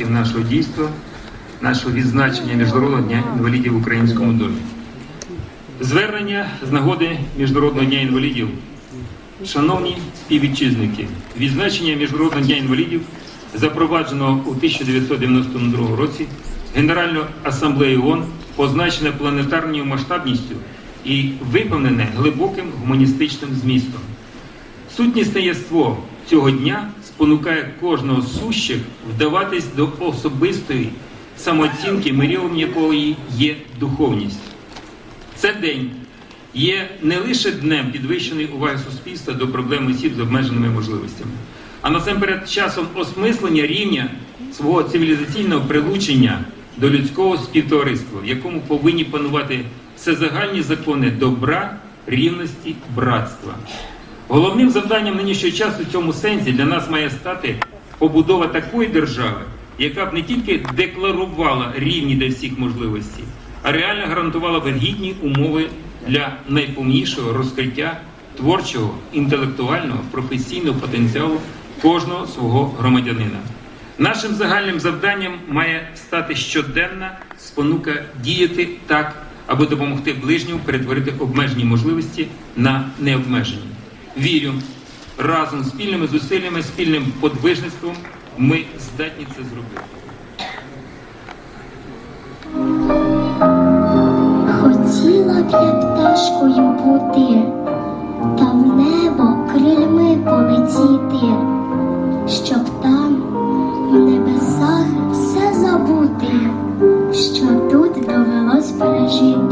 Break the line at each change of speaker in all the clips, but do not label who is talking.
учасників нашого дійства, нашого відзначення Міжнародного дня інвалідів в українському домі. Звернення з нагоди Міжнародного дня інвалідів. Шановні співвітчизники, відзначення Міжнародного дня інвалідів запровадженого у 1992 році Генеральною асамблеєю ООН позначене планетарною масштабністю і виповнене глибоким гуманістичним змістом. Сутнісне єство цього дня спонукає кожного з сущих вдаватись до особистої самооцінки, мирілом якої є духовність. Це день є не лише днем підвищеної уваги суспільства до проблем осіб з обмеженими можливостями, а насамперед часом осмислення рівня свого цивілізаційного прилучення до людського співтовариства, в якому повинні панувати всезагальні закони добра, рівності, братства. Головним завданням нинішнього часу в цьому сенсі для нас має стати побудова такої держави, яка б не тільки декларувала рівні для всіх можливостей, а реально гарантувала б гідні умови для найповнішого розкриття творчого, інтелектуального, професійного потенціалу кожного свого громадянина. Нашим загальним завданням має стати щоденна спонука діяти так, аби допомогти ближньому перетворити обмежені можливості на необмежені. Вірю, разом спільними зусиллями, спільним подвижництвом ми здатні це зробити.
Хотіла б я пташкою бути, та в небо крильми полетіти, щоб там, в небесах, все забути, що тут довелось пережити.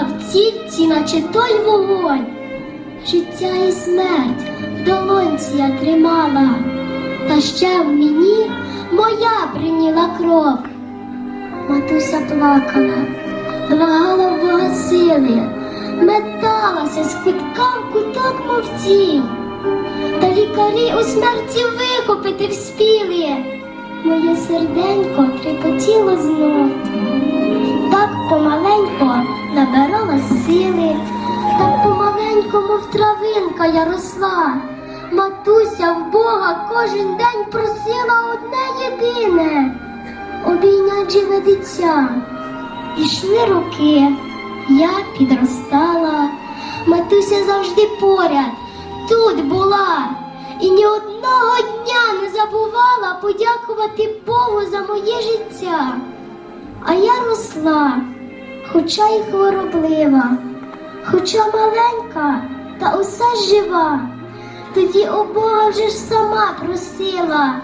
Сиділа в цівці, наче той вогонь, життя і смерть в долонці я тримала, та ще в мені моя приніла кров. Матуся плакала, благала в Бога сили, металася з кутка в куток, мов тінь. Та лікарі у смерті вихопити вспіли. Моє серденько трепотіло знов. Так помаленько набирала сили, так помаленько, мов травинка я росла. Матуся в Бога кожен день просила одне єдине обійнять живе дитя. Ішли роки, я підростала, матуся завжди поряд, тут була, і ні одного дня не забувала подякувати Богу за моє життя. А я росла, хоча й хвороблива, хоча маленька, та усе жива. Тоді у Бога вже ж сама просила,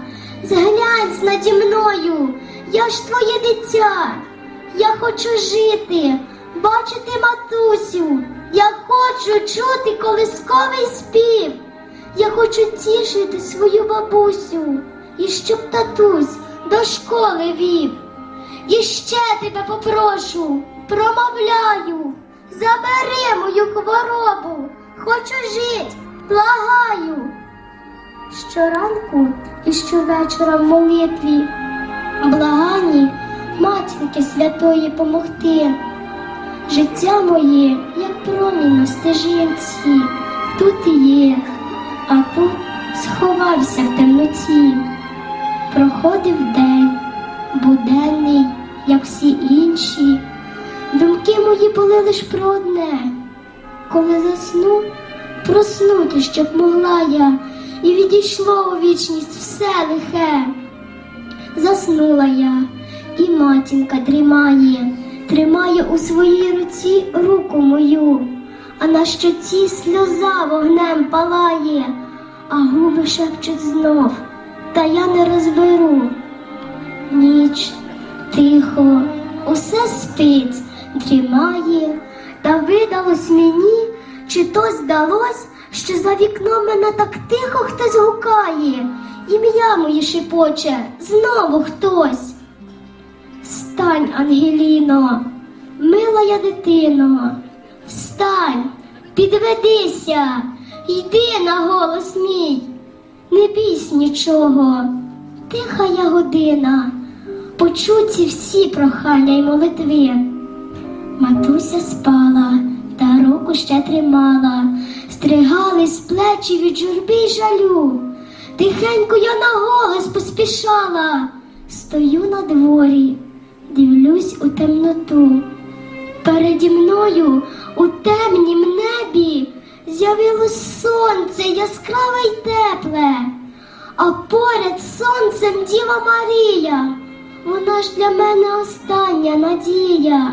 зглянь наді мною, я ж твоє дитя, я хочу жити, бачити матусю, я хочу чути колисковий спів, я хочу тішити свою бабусю, і щоб татусь до школи вів. І ще тебе попрошу, промовляю, забери мою хворобу, хочу жить, благаю. Щоранку і щовечора в молитві, благані матінки святої помогти. Життя моє, як промінь на стежинці, тут є, а тут сховався в темноті. Проходив день, буденний, як всі інші. Думки мої були лиш про одне. Коли засну, проснути, щоб могла я, і відійшло у вічність все лихе. Заснула я, і матінка дрімає, тримає у своїй руці руку мою, а на щоці сльоза вогнем палає, а губи шепчуть знов, та я не розберу. Ніч тихо, усе спить, дрімає, та видалось мені, чи то здалось, що за вікном мене так тихо хтось гукає, ім'я моє шепоче, знову хтось. Стань, Ангеліно, мила я дитино, встань, підведися, йди на голос мій, не бійсь нічого, тиха я година, почуті всі прохання й молитви. Матуся спала, та руку ще тримала, стригались плечі від журби й жалю. Тихенько я на голос поспішала, стою на дворі, дивлюсь у темноту. Переді мною у темнім небі з'явилось сонце яскраве й тепле, а поряд сонцем Діва Марія, вона ж для мене остання надія.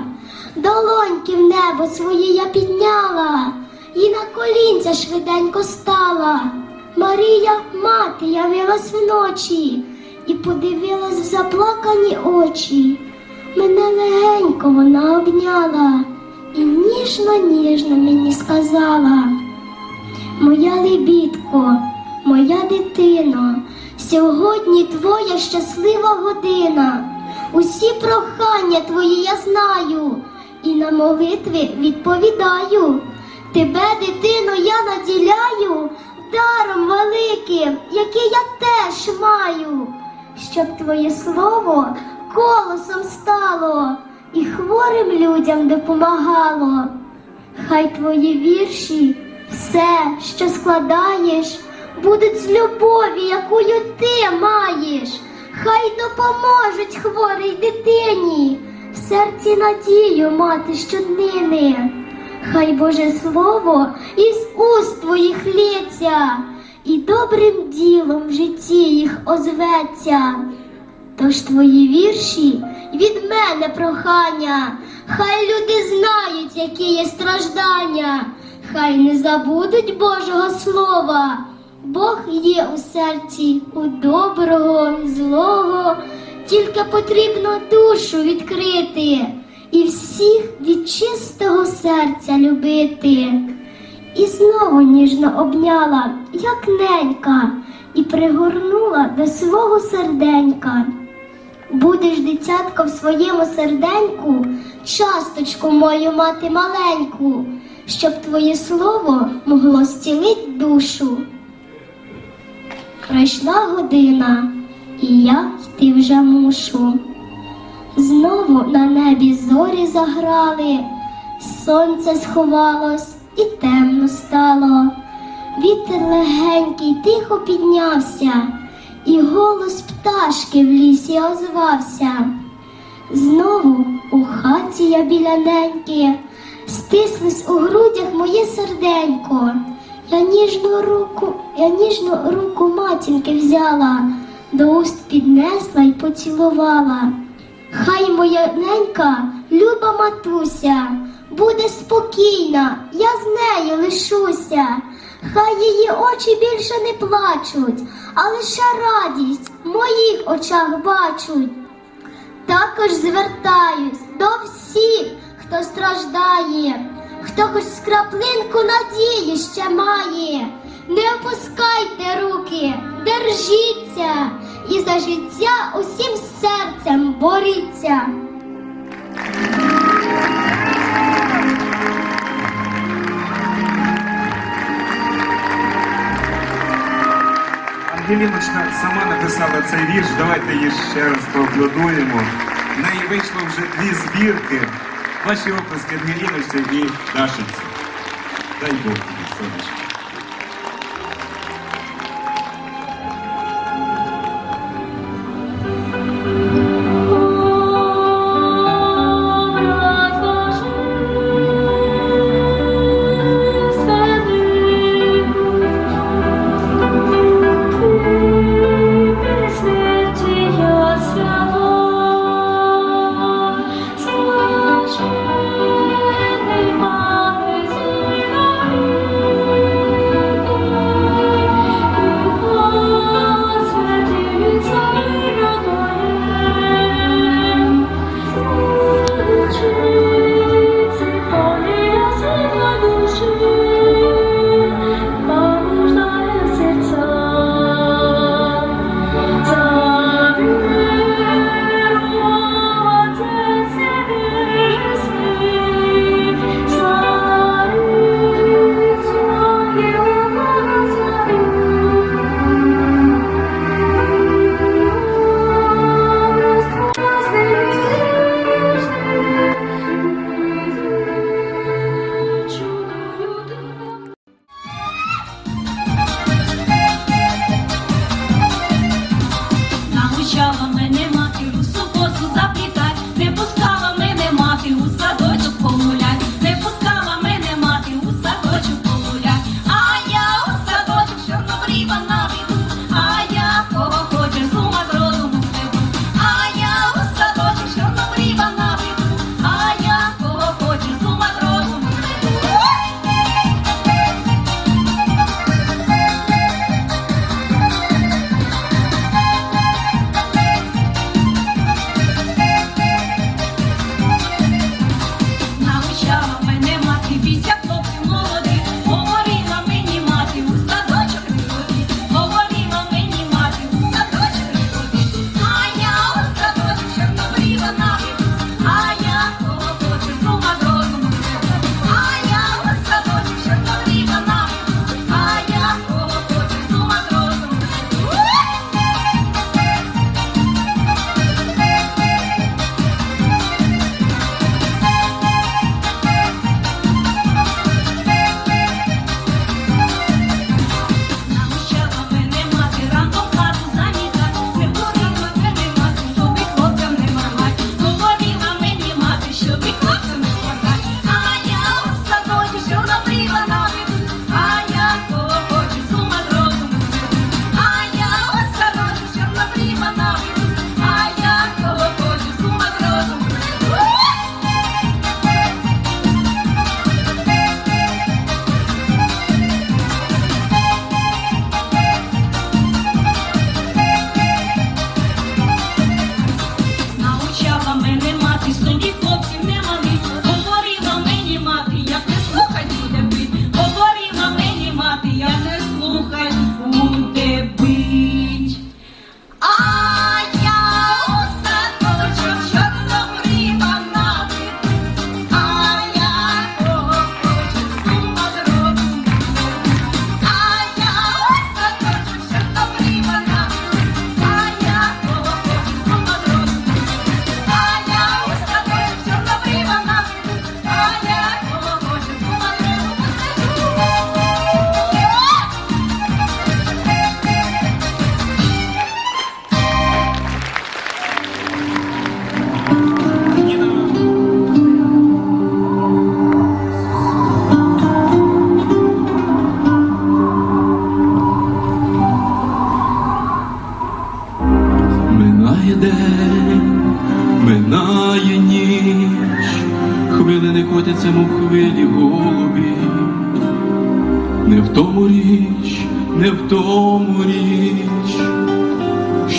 Долоньки в небо свої я підняла, і на колінця швиденько стала. Марія, мати, явилась вночі і подивилась в заплакані очі. Мене легенько вона обняла і ніжно-ніжно мені сказала. Моя лебідко, моя дитино, сьогодні твоя щаслива година. Усі прохання твої я знаю і на молитви відповідаю. Тебе, дитино, я наділяю даром великим, який я теж маю, щоб твоє слово колосом стало і хворим людям допомагало. Хай твої вірші, все, що складаєш, будуть з любові, якою ти маєш. Хай допоможуть хворій дитині, в серці надію мати щоднини. Хай Боже Слово із уст твоїх лється, і добрим ділом в житті їх озветься. Тож твої вірші від мене прохання, хай люди знають, які є страждання, хай не забудуть Божого Слова. Бог є у серці у доброго, і злого, тільки потрібно душу відкрити і всіх від чистого серця любити. І знову ніжно обняла, як ненька, і пригорнула до свого серденька. Будеш, дитятко, в своєму серденьку, часточку мою мати маленьку, щоб твоє слово могло зцілить душу. Пройшла година, і я йти вже мушу. Знову на небі зорі заграли, сонце сховалось і темно стало. Вітер легенький тихо піднявся, і голос пташки в лісі озвався. Знову у хаті я біля неньки, стислось у грудях моє серденько. Я ніжну руку, я ніжну руку матінки взяла, до уст піднесла й поцілувала. Хай моя ненька, люба матуся, буде спокійна, я з нею лишуся. Хай її очі більше не плачуть, а лише радість в моїх очах бачуть. Також звертаюсь до всіх, хто страждає, хто хоч скраплинку надії ще має. Не опускайте руки, держіться і за життя усім серцем боріться.
Ангеліночка сама написала цей вірш. Давайте її ще раз поаплодуємо. В неї вийшло вже дві збірки. Ваші оплески Ангеліночці і Дашиці. Дай Бог тобі, сонечко.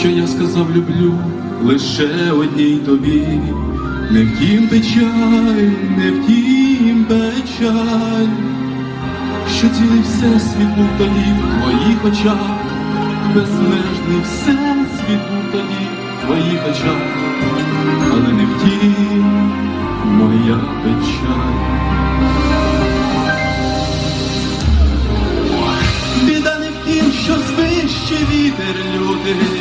Що я сказав люблю лише одній тобі, не втім печаль, не втім печаль, що цілий всесвіт був тоді в твоїх очах, безмежний всесвіт був тоді в твоїх очах, але не втім моя печаль. Біда не в що свище вітер лютий,